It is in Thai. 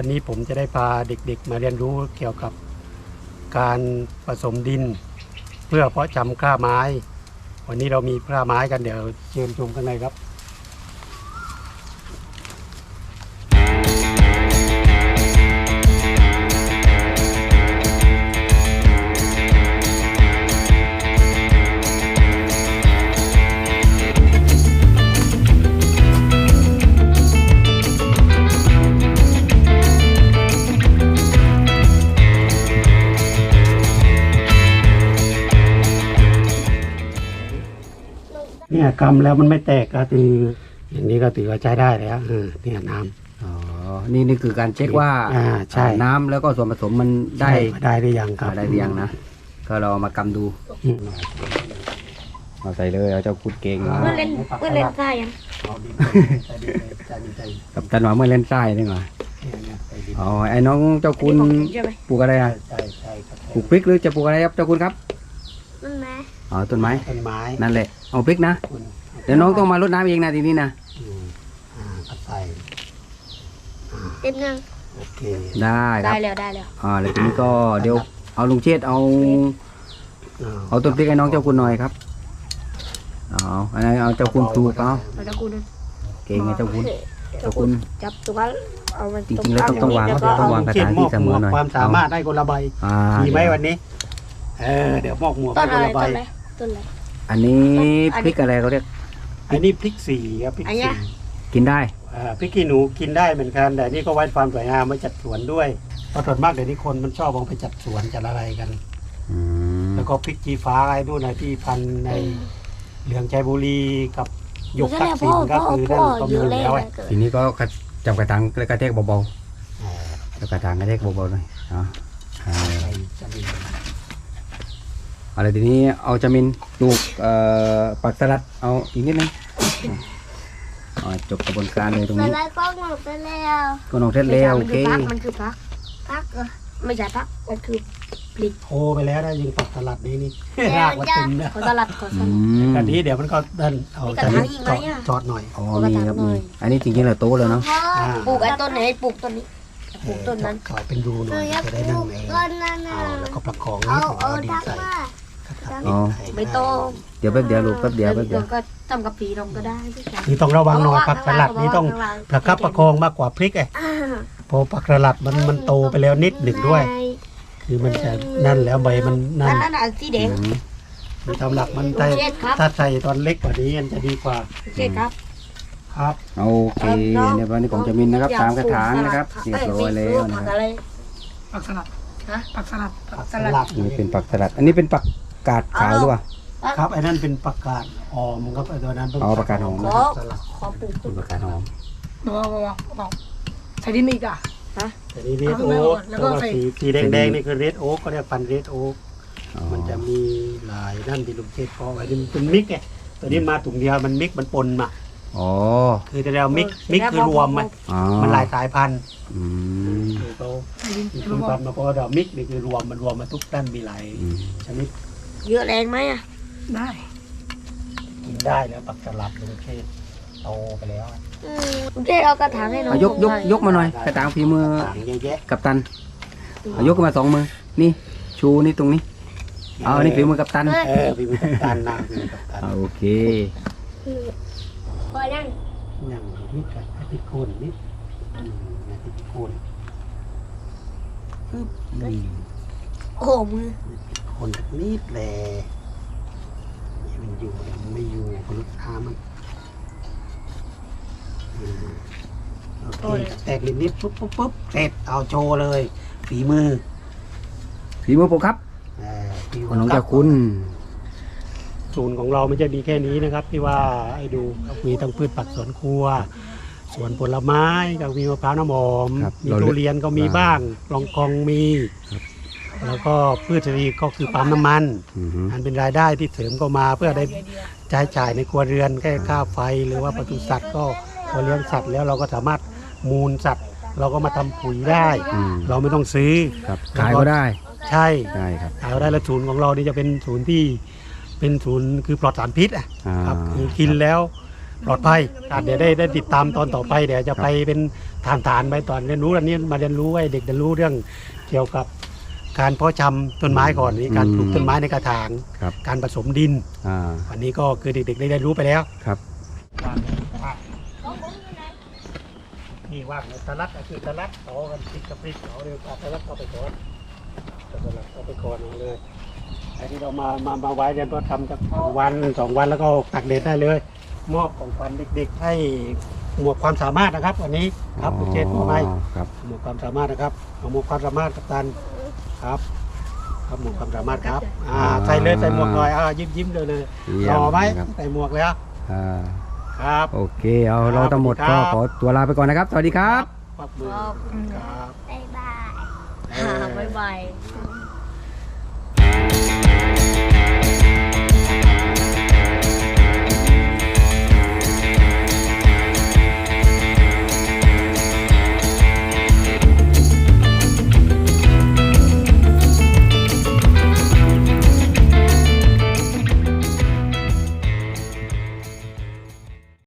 วันนี้ผมจะได้พาเด็กๆ มาเรียนรู้เกี่ยวกับการผสมดิน เพื่อเพาะจำกล้าไม้ วันนี้เรามีกล้าไม้กันเดี๋ยวเชิญชมกันเลยครับ กำแล้วมันไม่แตกก็คือ อย่างนี้ก็ถือว่าใช้ได้แล้วเออเนี่ยน้ำ อ๋อ นี่นี่คือการเช็คว่าอ่าใช่ น้ำแล้วก็ส่วนผสมมันได้ใช่ได้หรือยังครับได้หรือยังนะ ก็เรามากำดู อืมเอาใส่เลยเอาเจ้าคุดเก่งอ่าเพื่อนเล่นเพื่อนเล่นทรายยังเอาดินใส่ดินเลยใส่ดินใส่ดินกับตันหวาเมื่อเล่นใต้นี่หว่าเนี่ยเนี่ยใส่ดินอ๋อไอ้น้องเจ้าคุณอันนี้ของจริงใช่ไหมปลูกอะไรใช่อะใช่ใช่ครับปลูกพริกหรือจะปลูกอะไรครับเจ้าคุณครับ นั่นไหมอ๋อต้นไม้ต้นไม้นั่นแหละเอาพริกนะคุณเดี๋ยวน้องต้องมารดน้ำเองนะทีนี้นะอืมอ่าก็ใส่เต็มยังโอเคได้คได้รับแล้วได้แล้วอ่าแล้วทีนี้ก็เดี๋ยวเอาลุงเชษฐ์เอา อ่าเอาต้นพริกให้น้องเจ้าคุณหน่อยครับเอาอันนั้นเอาเจ้าคุณปลูกเอาเราจะกูนะเก่งไงเจ้าคุณเจ้าคุณ จับตรงนั้นเอามันจริงๆแล้วต้องต้องวาง แล้ก็ก็ต้องวางกระถางที่เสมอหน่อย ความสามารถได้คนละใบอ่ามีไหมวันนี้ เออเดี๋ยวมอกหมวกต้ให้นคอะนไรละใบต้นอะไรต้นอะไร อันนี้อันนี้ พริกอะไรเขาเรียกอันนี้พริกสีครับพริกอันเนี้สีย กินได้ อ่าพริกขี้หนูกินได้เหมือนกันแต่นี่ก็ไว้ความสวยงามไว้จัดสวนด้วยเพราะส่วนมากเดี๋ยวนี้คนมันชอบเอาไปจัดสวนจัดอะไรกัน อืมแล้วก็พริกจีฟ้าไอ้นู่นนะที่พันในเหลืองใจบุรีกับหยกนั่ทันกแหละษิพ่อณก็พ่อคือพ่นั่อนก็อมียู่อยู่เล่นแล้วเลไอ้ยเกิดทีนี้ก็กระจับกระถางกระแทกเบาอ่าๆจับกระถางกระแทกเบาๆหน่อยเอาอ่าใส่จะมีเอาละทีนี้เอาจามินปลูกเอ่อปักสลัดเอาอีกนิดนึงอ่าจบกระบวนการเลยตรงเป็นนี้ไรก็หมดไปแล้วก็น้องเท็ดแล้วโอเคมันคือพักพักเออไม่ใช่พักมันคือพลิกโทรไปแล้วนะยิงปักสลัดนี้นี่เดี๋ยวรากมันเต็มนะขอสลัดขอสอืลัดมกันนี้เดี๋ยวมันก็เดินเอามีกระจะถางอีกไหมจอดอะจอดหน่อยอ๋อมีครับมีอันนี้จริงๆเราโตแล้วเนาะพ่ออ่าปลูกไอ้ต้นไหนปลูกต้นนี้ปลูกต้นนั้นจอดเป็นรูหน่อยจะได้นั่งเองต้นนั้นน่ะเอาแล้วก็ประคองเอานิดหน่อยเอาเอาดินทักใส่ มาทักนิดใส่ไม่ต้องเดี๋ยวแป๊บเดียวลูกแป๊บเดียวแป๊บเดียวก็ทำกับผีลงก็ได้พี่ชายคือต้องระวังหน่อยผักสลัดนี้ต้องประคับประคองมากกว่าพริกไอ้อ่าพอผักสลัดมันมันโตไปแล้วนิดหนึ่งด้วย คือมันจะนั่นแล้วใบมันนั่นนั่นน่ะสีแดงอืมคือทำหลักมันถ้าเช็ดครับ ถ้าใส่ตอนเล็กกว่านี้มันจะดีกว่าเจ๊ครับ ครับ โอเคในวันนี้ของจามินนะครับสามกระถางนะครับเรียบร้อยแล้วนะผักครับอะไรผักสลัดฮะผักสลัดผักสลัดนี่เป็นปักสลัด อันนี้เป็นปัก กาดขาวหรือเปล่า ครับไอ้นั่นเป็นประกาศหอมครับไอ้ตัวนั้นเป็นอ๋อประกาศหอมผัขอสลัดขอปลูกเป็นประกาศหอมบอกบอกบอกใส่ดินอีกอะ แต่นี่เรดเอาโอ๊กแล้วก็ตัวใส่ สีสีแดงๆนี่คือเรดโอ๊กก็เรียกพันเรดโอ๊กอ๋อมันจะมีหลายนั่นที่ลุงเทศพอไว้นี่มันเป็นมิกไงตัวนี้มาถุงเดียวมันมิกมันปนมาอ๋อคือแต่เรามิกมิกคือรวมมันอ๋อมันหลายสายพันธุ์อืม คือเขาใส่ดินคือแล้วคก็วามมาพอเรามิกนี่คือรวมมันรวมมาทุกด้านมีหลายอืม ชนิด เยอะแรงไหมอะ ได้ กินได้แล้วปักสลัดลุงเทศโตไปแล้วอืมคุณเจ๊เอากระถางให้น้องเอายกยกยกมาหน่อย กระถางฝีมือต่างเยอะแยะกับตันเอายกขึ้นมาสองมือ นี่ชูนี่ตรงนี้ เอาอันนี้ฝีมือกับตันเออฝีมือกัปตันนะฝีมือกัปตันเอาโอเค พอยังอย่างนี้กับอาทิตย์โคนนิดอืมอาทิตย์โคนโอ้โหมือโคนสักนิดแหละมันอยู่มันไม่อยู่คนลูกค้ามันโอเคแตกนิดนิดปุ๊บปุ๊บปุ๊บเสร็จเอาโชว์เลย ฝีมือ ฝีมือผมครับของน้องเจ้าคุณศูนย์ของเราไม่ใช่มีแค่นี้นะครับที่ว่าให้ดูมีทั้งพืชผักสวนครัวสวนผลไม้ก็มีมะพร้าวน้ำหอมมีเราเลืทุเรียนก็มีบ้างลองกองมี แล้วก็พืชเศรษฐกิจก็คือปั๊มน้ำมันอือฮึ อันเป็นรายได้ที่เสริมเข้ามาเพื่อได้ใช้จ่ายในครัวเรือนแค่ค่าไฟ หรือว่าปศุสัตว์ก็พอเลี้ยงสัตว์แล้วเราก็สามารถมูลสัตว์ เราก็มาทำปุ๋ยได้ อืมเราไม่ต้องซื้อครับขายก็ได้ใช่ได้ครับ ขายก็ได้แล้วศูนย์ของเรานี่จะเป็นศูนย์ที่เป็นศูนย์คือปลอดสารพิษอะอ่าครับคือกินแล้วปลอดภัยอะเดี๋ยวได้ได้ติดตามตอนต่อไปเดี๋ยวจะไปเป็นฐานฐานๆไปตอนเรียนรู้อันนี้มาเรียนรู้ให้เด็กได้รู้เรื่องเกี่ยวกับ การเพาะชำต้นไม้ก่อนนี่การปลูกต้นไม้ในกระถาง ครับการผสมดิน อ่าอันนี้ก็คือเด็กๆได้ได้รู้ไปแล้วครับ นี่ว่างในตะลัดก็คือตะลัดต่อกันติดกับพริกเขาเรียกว่าตะลัดเข้าไปก่อนตะลัดเข้าไปก่อนเอาเลยไอ้ที่เรามามามาไว้เนี่ยก็ทำจากสองวันสองวันแล้วก็ตักเด็ดได้เลยมอบของขวัญเด็ก ๆ ให้หมวกความสามารถนะครับวันนี้ครับคุณเจนมอบให้อ๋อครับ หมวกความสามารถนะครับเอาหมวกความสามารถกับตัน ครับครับหมวกความสามารถครับอ่าใส่เลยใส่หมวกหน่อยอ่ายิ้มยิ้มเลยเลยเยี่รยมอไหมครับ ใส่หมวกแล้วอ่าครับ โอเค เอาครับเราทั้งหมดสวัก็สดีครับขอตัวลาไปก่อนนะครับ สวัสดีครับ ปักมือครับ บ๊ายบายเออบ๊ายบาย